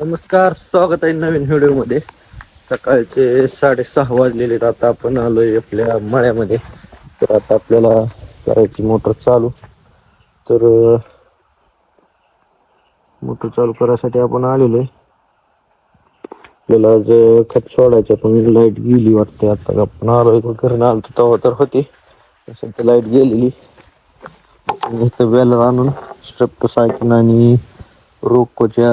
नमस्कार स्वागत आहे नवीन व्हिडिओमध्ये. सकाळचे साडेसहा वाजलेले आहेत. आता आपण आलोय आपल्या मळ्यामध्ये. तर आता आपल्याला करायची मोटर चालू. तर मोटर चालू करायसाठी आपण आलेलो आहे. आपल्याला आज खत सोडायचं पण लाइट गेली वाटते. आता आपण आलो घरून आलो तेव्हा तर होती. तर लाइट गेलेली. इथं वेलर आणून स्ट्रेप्टोसायटिन आणि रोकोच्या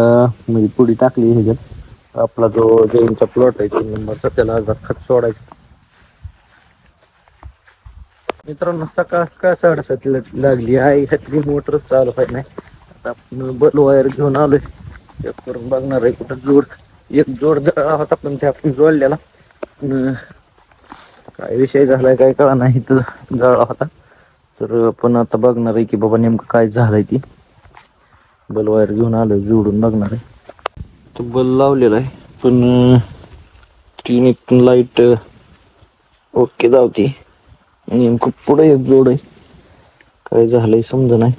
म्हणजे पुढी टाकली ह्याच्यात आपला जो जैनचा प्लॉट आहे तीन नंबरचा त्याला आज खत सोडायचं. मित्रांनो सकाळ सकाळ साडेसातला लागली. आहे ह्यातली मोटर चालू आहे नाही. आता आपण बल वायर घेऊन आलोय. चेक करून बघणार आहे कुठं जोड. एक जोड जळा होता पण ते आपण जोडलेला. काय विषय झालाय काय कळा नाही तर जळा होता. तर आपण आता बघणार आहे की बाबा नेमकं काय झालंय ती. बल वायर घेऊन आलो जोडून बघणार आहे. तो बल लावलेला आहे पण क्लिनिक लाइट ओके जावती नेमकं पुढे एक जोड आहे. काय झालंय समज नाही.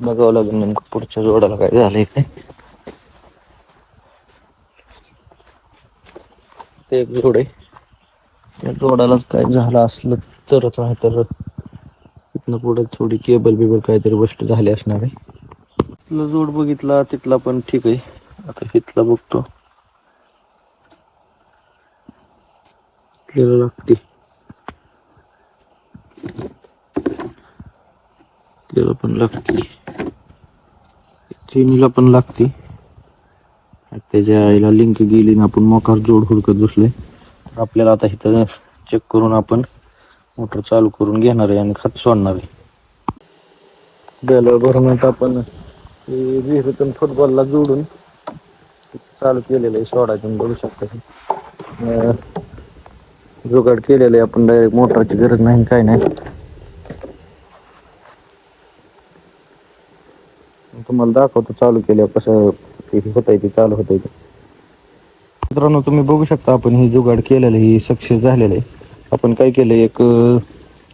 बघावं लागेल नेमकं पुढच्या जोडाला काय झालंय काय. ते एक जोड आहे. त्या जोडालाच काय झालं असलं तरच नाही तर इथनं पुढे थोडी केबल बिबल काहीतरी गोष्ट झाली असणार आहे. तिथला जोड बघितला तिथला पण ठीक आहे. आता इथला बघतो. लागते. त्याला पण लागते. चिनीला पण लागते. त्याच्या आईला लिंक गेली ना आपण मोकार जोड हुडकत बसले तर आपल्याला आता इथं चेक करून आपण मोटर चालू करून घेणार आहे आणि खत सोडणार आहे. भरण्यात आपण हे विहिरीतून फुटबॉलला जोडून चालू केलेलं आहे सोडायचं बघू शकता. जुगाड केलेलं आहे आपण डायरेक्ट मोटरची गरज नाही काय नाही. तुम्हाला दाखवतो चालू केल्यावर कसं ते होत आहे ते चालू होत आहे ते. मित्रांनो तुम्ही बघू शकता आपण ही जुगाड केलेलं ही सक्सेस झालेलं आहे. आपण काय केलं एक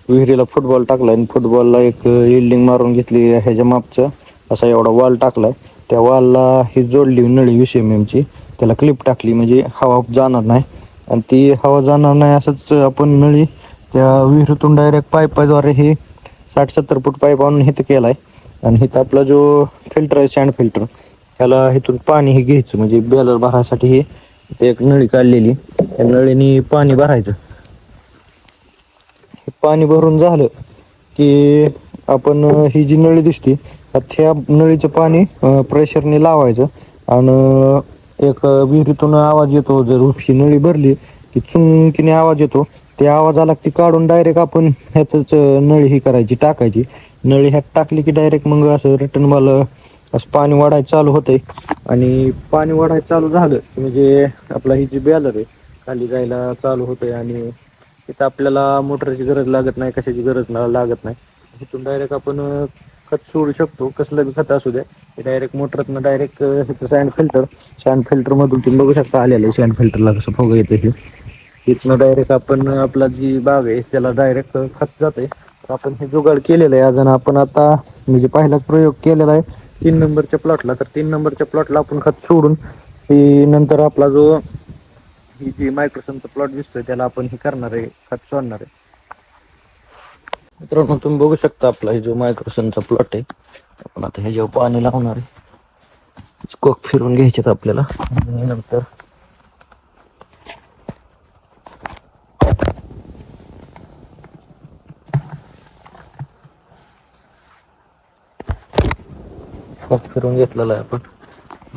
विहिरीला फुटबॉल टाकलाय आणि फुटबॉलला एक इल्डिंग मारून घेतली ह्याच्या मापचं असा एवढा वॉल टाकलाय. त्या वॉलला ही जोडली नळी वीस एम ची. त्याला क्लिप टाकली म्हणजे हवा जाणार नाही. आणि ती हवा जाणार नाही असंच आपण नळी त्या विहिरीतून डायरेक्ट पाईपाद्वारे हे साठ सत्तर फूट पाईप आणून इथं केलाय. आणि इथं आपला जो फिल्टर आहे सँड फिल्टर त्याला इथून पाणी हे घ्यायचं. म्हणजे बेलर भरायसाठी हे एक नळी काढलेली. त्या नळीने पाणी भरायचं. हे पाणी भरून झालं की आपण ही जी नळी दिसते त्या नळीचं पाणी प्रेशरने लावायचं. आणि एक विहिरीतून आवाज येतो जर उपशी नळी भरली की चुंकीने आवाज येतो त्या आवाजाला ती काढून डायरेक्ट आपण ह्याच नळी ही करायची टाकायची. नळी ह्यात टाकली की डायरेक्ट मग असं रिटर्न मला असं पाणी वाढायचं चालू होतंय. आणि पाणी वाढायचं चालू झालं म्हणजे आपला ही जी बॅलर आहे खाली जायला चालू होतंय. आणि तिथं आपल्याला मोटरची गरज लागत नाही कशाची गरज लागत नाही. तिथून डायरेक्ट आपण खत सोडू शकतो. कसलं बी खत असू द्या. ते direct मोटरतनं direct sand filter sand filter मधून तुम्ही बघू शकता आलेलं आहे सँड फिल्टरला कसं फोग येते हे. इथनं डायरेक्ट आपण आपला जी बाग आहे त्याला डायरेक्ट खत जाते आपण हे जुगाड केलेलं आहे. अजून आपण आता म्हणजे पहिलाच प्रयोग केलेला आहे तीन नंबरच्या प्लॉटला तर तीन नंबरच्या प्लॉटला आपण खत सोडून ही नंतर आपला जो ही जी मायक्रोसनचा प्लॉट दिसतोय त्याला आपण हे करणार आहे खत सोडणार आहे. मित्रांनो तुम्ही बघू शकता आपला हे जो मायक्रोसनचा प्लॉट आहे आपण आता ह्याच्यावर पाणी लावणार आहे. कोक फिरून घ्यायचे आपल्याला. आणि नंतर कॉक फिरून घेतलेला आहे आपण.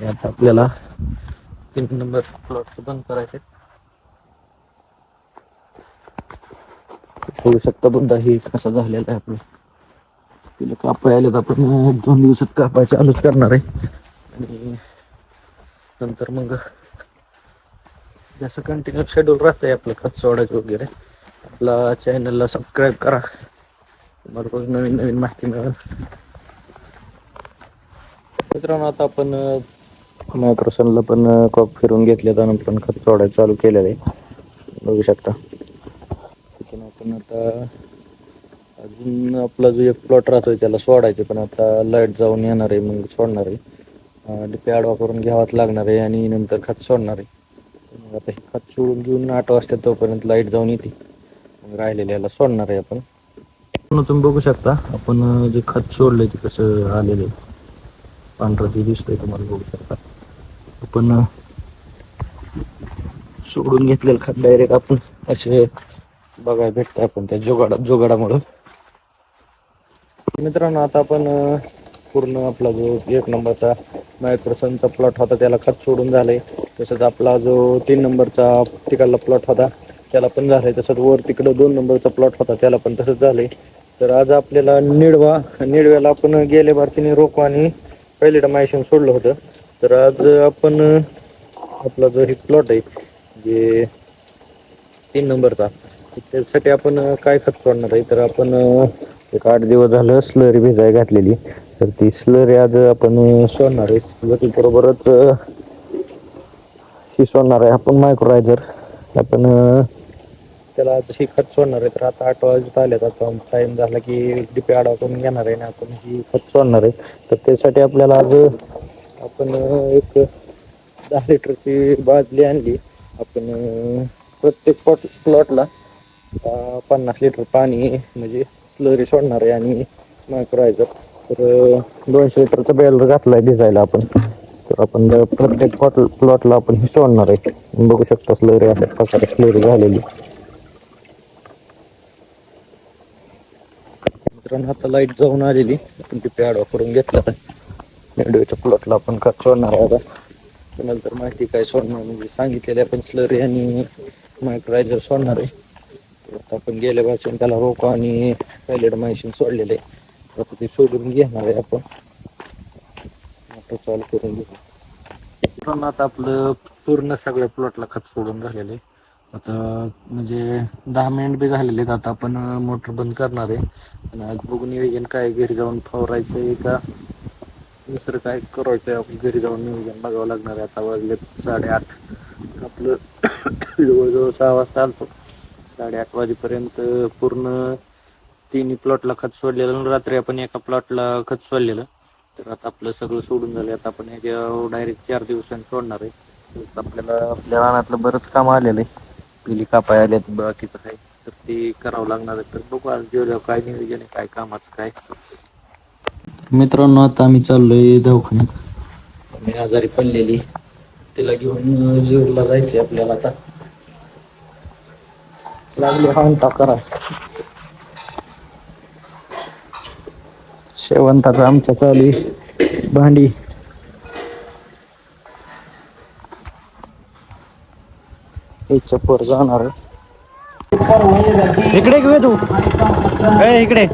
आता आपल्याला तीन नंबर प्लॉट बंद करायचे होऊ शकता बुद्धा ही कसा झालेला आहे आपलं? तिला कापाय आपण एक दोन दिवसात कापाय चालूच करणार आहे. आणि नंतर मग जसं कंटिन्यू शेड्यूल राहतंय आपलं खत सोडायचं वगैरे आपला चॅनलला सबस्क्राईब करा. तुम्हाला रोज नवीन नवीन माहिती मिळेल. मित्रांनो आता आपण मायक्रोसनला पण कॉप फिरून घेतले त्यानंतर पण खत सोडायचं चालू केलेलं आहे. बघू शकता. पण आता अजून आपला जो एक प्लॉट राहतोय त्याला सोडायचं पण आता लाइट जाऊन येणार आहे मग सोडणार आहे. डिपी आडवा करून घ्यावाच लागणार आहे आणि नंतर खत सोडणार आहे. मग आता हे खत सोडून घेऊन आठ वाजता तोपर्यंत लाइट जाऊन येते. मग राहिलेलं याला सोडणार आहे आपण. पूर्ण तुम्ही बघू शकता आपण जे खत सोडलंय ते कसं आलेलं आहे. पांढरं ते दिसतंय तुम्हाला बघू शकता. आपण सोडून घेतलेलं खत डायरेक्ट आपण. असे बघाय भेटत आपण त्या जोगाडा जोगाडामुळं. मित्रांनो आता आपण पूर्ण आपला जो एक नंबरचा मायक्रोसनचा प्लॉट होता त्याला खत सोडून झालंय. तसंच आपला जो तीन नंबरचा तिकडला प्लॉट होता त्याला पण झालंय. तसंच वर तिकडं दोन नंबरचा प्लॉट होता त्याला पण तसंच झालंय. तर आज आपल्याला निडवा निडव्याला आपण गेल्या भारतीने रोको आणि पहिले मायशन सोडलं होतं. तर आज आपण आपला जो हे प्लॉट आहे जे तीन नंबरचा त्यासाठी आपण काय खत सोडणार आहे? तर आपण एक आठ दिवस झालं स्लरी भिजाय घातलेली. तर ती स्लरी आज आपण सोडणार आहे. बरोबरच ही सोडणार आहे आपण मायक्रोरायझर आपण त्याला आज ही खत सोडणार आहे. तर आता आठ वाजत आल्यात आता टाईम झाला की डिपे आडवा करून घेणार आहे ना आपण ही खत सोडणार आहे. तर त्यासाठी आपल्याला आज आपण एक दहा लिटरची बादली आणली. आपण प्रत्येक प्लॉट प्लॉटला पन्नास लिटर पाणी म्हणजे स्लरी सोडणार आहे आणि मायक्रोआयझर तर दोनशे लिटरचा बॅलर घातलाय भिजायला आपण. तर आपण प्रत्येक प्लॉट प्लॉटला आपण हे सोडणार आहे. बघू शकता स्लरी अशा प्रकारे स्लरी झालेली. मित्रांनो आता लाइट जाऊन आलेली. आपण ती पॅडवा करून घेतला. मेडवेच्या प्लॉटला आपण का सोडणार आहे आता. तुम्हाला तर माहिती काय सोडणार म्हणजे सांगितलेले आपण स्लरी आणि मायक्रोआयझर सोडणार आहे. आता आपण गेल्या वर्षी त्याला रोको आणि टॉयलेट मशीन सोडलेले आता ते सोडून घेणार आहे आपण. मोटर चालू करून घेऊ. आता आपलं पूर्ण सगळ्या प्लॉटला खत सोडून झालेलं आहे. आता म्हणजे दहा मिनिट बी झालेले आहेत. आता आपण मोटर बंद करणार आहे. आणि आज बघून नियोजन काय घरी जाऊन फवारायचं आहे का? दुसरं काय करायचं आहे आपण घरी जाऊन नियोजन बघावं लागणार आहे. आता वाजले साडेआठ. आपलं जवळजवळ सहा वाजता आलतो. साडेआठ वाजेपर्यंत पूर्ण तिन्ही प्लॉटला खत सोडलेलं आणि रात्री आपण एका प्लॉटला खत सोडलेलं. तर आता आपलं सगळं सोडून झालं आता आपण ह्याच्या डायरेक्ट चार दिवसांनी सोडणार आहे. आपल्याला आपल्या रानातलं बरंच काम आलेलं आहे. पिली कापाय आल्यात बाकीचं काय? तर ते करावं लागणार आहे. तर बघू आज जेवढं काय नियोजन आहे काय कामाचं काय. मित्रांनो आता आम्ही चाललोय दवाखान्यात. मी आजारी पडलेली. तिला घेऊन जीवला जायचंय आपल्याला आता. लागली हाऊन करा. शेवंताचा आमच्या चालू भांडी. चप्पर जाणार इकडे घेऊ तू. ए इकडे.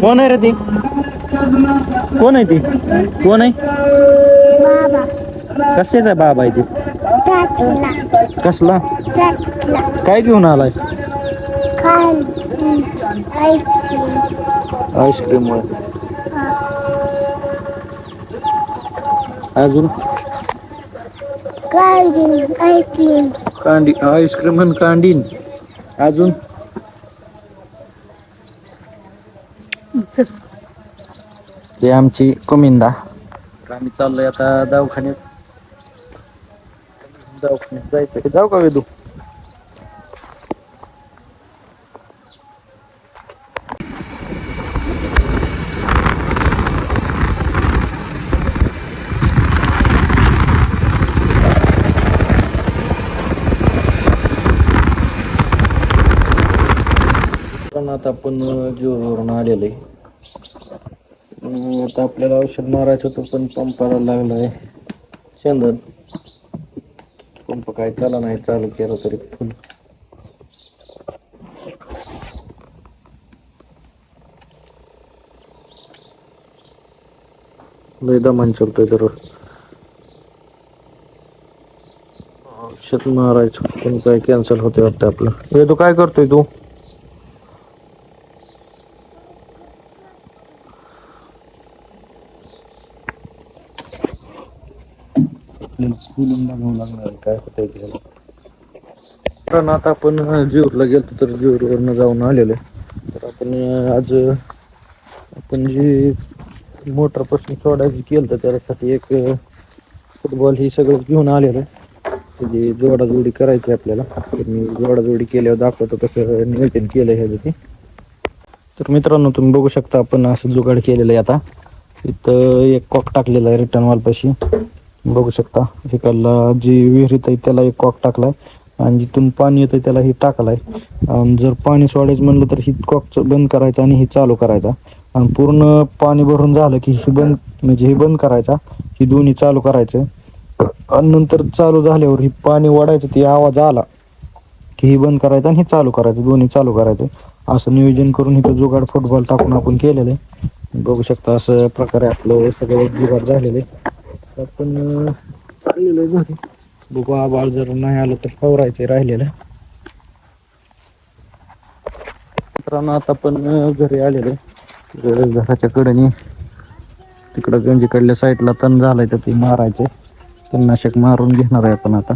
कोण आहे रे ती? कोण आहे ती? कोण आहे? कशाचा बाबा आहे ती? कसला? काय घेऊन आलाय? आईस्क्रीम अजून? कांडी आईस्क्रीम. आणि कांडीन अजून? ते आमची कुमिंदा. आम्ही चाललोय आता दवाखान्यात. दवाखान्यात जायचं जाऊ का वेदू पण आता आपण जीववरून आलेलो आहे. आता आपल्याला औषध मारायचं होतं पण पंपाला लागलाय चंदन पंप काय चाला नाही चालू केला तरी फुल लय दमान चलतोय तर औषध मारायचं पण काय कॅन्सल होते वाटतं आपलं. हे तू काय करतोय तू? खुलून बघावं लागणार आहे काय होतंय त्याला कारण आता आपण जेऊरला गेलो तर जेऊरवरनं जाऊन आलेलो आहे. तर आपण आज आपण जी मोटरपासून सोडायची केलं तर त्याच्यासाठी एक फुटबॉल ही सगळं घेऊन आलेलं आहे. त्याची जोडाजोडी करायची आपल्याला. तर मी जोडाजोडी केल्यावर दाखवतो कसं नियोजन केलं ह्याचं ते. तर मित्रांनो तुम्ही बघू शकता आपण असं जुगाड केलेलं आहे आता. इथं एक कॉक टाकलेला आहे रिटर्न वॉलपाशी बघू शकता. इकडला जी विहिरीत आहे त्याला एक कॉक टाकलाय आणि जिथून पाणी येतं त्याला ही टाकलाय. आणि जर पाणी सोडायचं म्हणलं तर ही कॉकचं बंद करायचं आणि ही चालू करायचा. आणि पूर्ण पाणी भरून झालं की ही बंद म्हणजे ही बंद करायचा. ही दोन्ही चालू करायचं. आणि नंतर चालू झाल्यावर ही पाणी वाढायचं ती आवाज आला की ही बंद करायचं आणि हे चालू करायचं. दोन्ही चालू करायचं. असं नियोजन करून इथं जुगाड फुटबॉल टाकून आपण केलेलं आहे. बघू शकता असं प्रकारे आपलं सगळं जुगाड झालेलं आहे. आपण अं, चाललेलं आहे घरी. बघू आबाळ जर नाही आलं तर फवरायचं राहिलेलं. मित्रांनो आता आपण घरी आलेलो आहे. घराच्या कडेने. तिकडं गंजीकडल्या साईडला तण झालाय तर ते मारायचे तणनाशक मारून घेणार आहे आपण आता.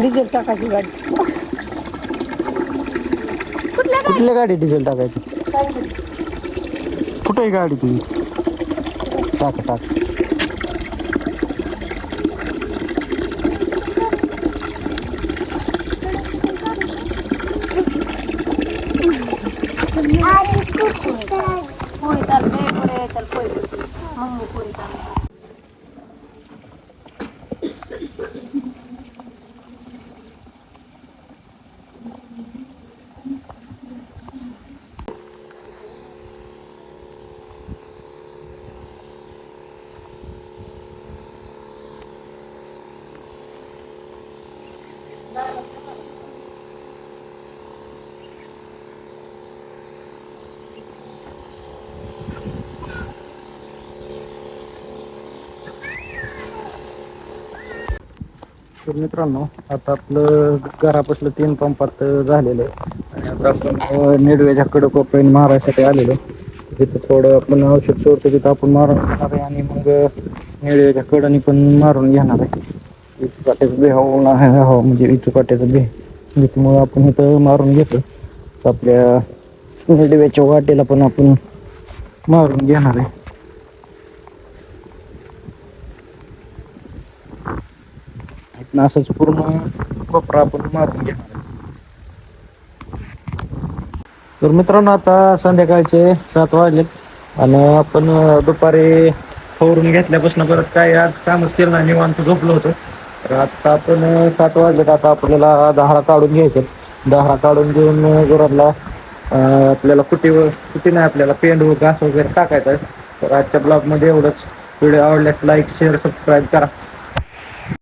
डिझेल टाकायची गाडी. कुठल्या गाडी? डिझेल टाकायची? कुठे गाडी तुझी? टाक टाक. पोळी चालते पुढे तर पोळी मम्मी तर मित्रांनो आता आपलं घरापासलं तीन पंपात झालेलं आहे. आणि आता आपण अं, कडं कोपऱ्याने मारायसाठी आलेलो. तिथं थोडं आपण औषध सोडतो तिथं आपण मारून घेणार आहे आणि मग निडव्याच्या कडाने पण मारून घेणार आहे. इचुकाट्याचं बे होऊन आहे हो म्हणजे इचुकाट्याचं बे. भीतीमुळं आपण इथं मारून घेतो आपल्या निडव्याच्या वाटेला पण आपण मारून घेणार आहे. ना असंच पूर्ण कोपरा आपण मारून घेणार तर मित्रांनो आता संध्याकाळचे सात वाजलेत आणि आपण दुपारी फोरून घेतल्यापासून परत काय आज कामच केलं नाही निवांत झोपलो होतो. तर आता आपण सात वाजलेत. आता आपल्याला दहा काढून घ्यायचे दहा काढून घेऊन गुरांना घरातला आपल्याला कुटीवर कुटी नाही आपल्याला पेंडू घास वगैरे टाकायचा आहे. तर आजच्या ब्लॉगमध्ये एवढंच. व्हिडिओ आवडल्यास लाईक शेअर सबस्क्राईब करा.